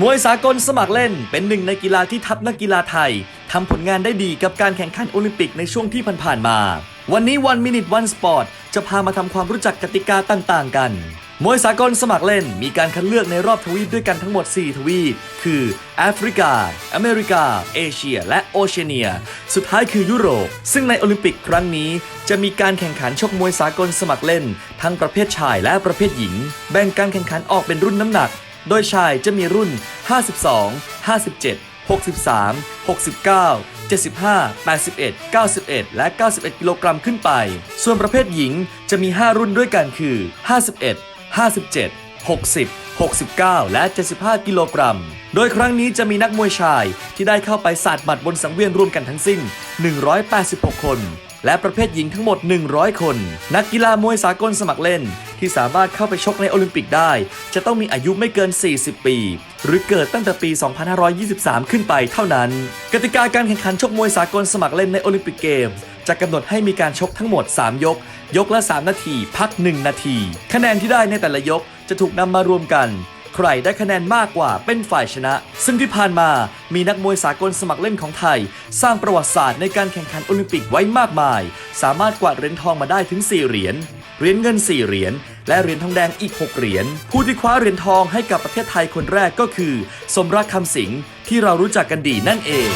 มวยสากลสมัครเล่นเป็นหนึ่งในกีฬาที่ทัพนักกีฬาไทยทำผลงานได้ดีกับการแข่งขันโอลิมปิกในช่วงที่ผ่านๆมา วันนี้วันมินิ e วันสปอร์ตจะพามาทำความรู้จักกติกาต่างๆ กัน มวยสากลสมัครเล่นมีการคัดเลือกในรอบทวีปด้วยกันทั้งหมด 4 ทวีป คือแอฟริกา อเมริกา เอเชีย และโอเชียเนีย สุดท้ายคือยุโรป ซึ่งในโอลิมปิกครั้งนี้ จะมีการแข่งขันชกมวยสากลสมัครเล่น ทั้งประเภทชายและประเภทหญิง แบ่งการแข่งขันออกเป็นรุ่นน้ำหนัก โดยชายจะมีรุ่น 52 57 63 69 75 81 91 และ 91 กิโลกรัมขึ้นไป ส่วนประเภทหญิงจะมี 5 รุ่นด้วยกันคือ 51 57 60 69 และ 75 กิโลกรัม โดยครั้งนี้จะมีนักมวยชายที่ได้เข้าไปสาดหมัดบนสังเวียนรวมกันทั้งสิ้น 186 คน และประเภทหญิงทั้งหมด 100 คน นักกีฬามวยสากลสมัครเล่น ที่สามารถเข้าไปชกในโอลิมปิกได้ จะต้องมีอายุไม่เกิน 40 ปี หรือเกิดตั้งแต่ปี 2523 ขึ้นไปเท่านั้น กติกาการแข่งขันชกมวยสากลสมัครเล่นในโอลิมปิกเกมส์จะกำหนดให้มีการชกทั้งหมด 3 ยก ยกละ 3 นาที พัก 1 นาที คะแนนที่ได้ในแต่ละยกจะถูกนำมารวมกัน ใครได้คะแนนมากกว่าเป็นฝ่ายชนะ ซึ่งที่ผ่านมามีนักมวยสากลสมัครเล่นของไทย สร้างประวัติศาสตร์ในการแข่งขันโอลิมปิกไว้มากมาย สามารถกวาดเหรียญทองมาได้ถึง 4 เหรียญเหรียญเงิน 4 เหรียญและเหรียญทองแดงอีก 6 เหรียญผู้ที่คว้าเหรียญทองให้กับประเทศไทยคนแรกก็คือ สมรักคำสิงที่เรารู้จักกันดีนั่นเอง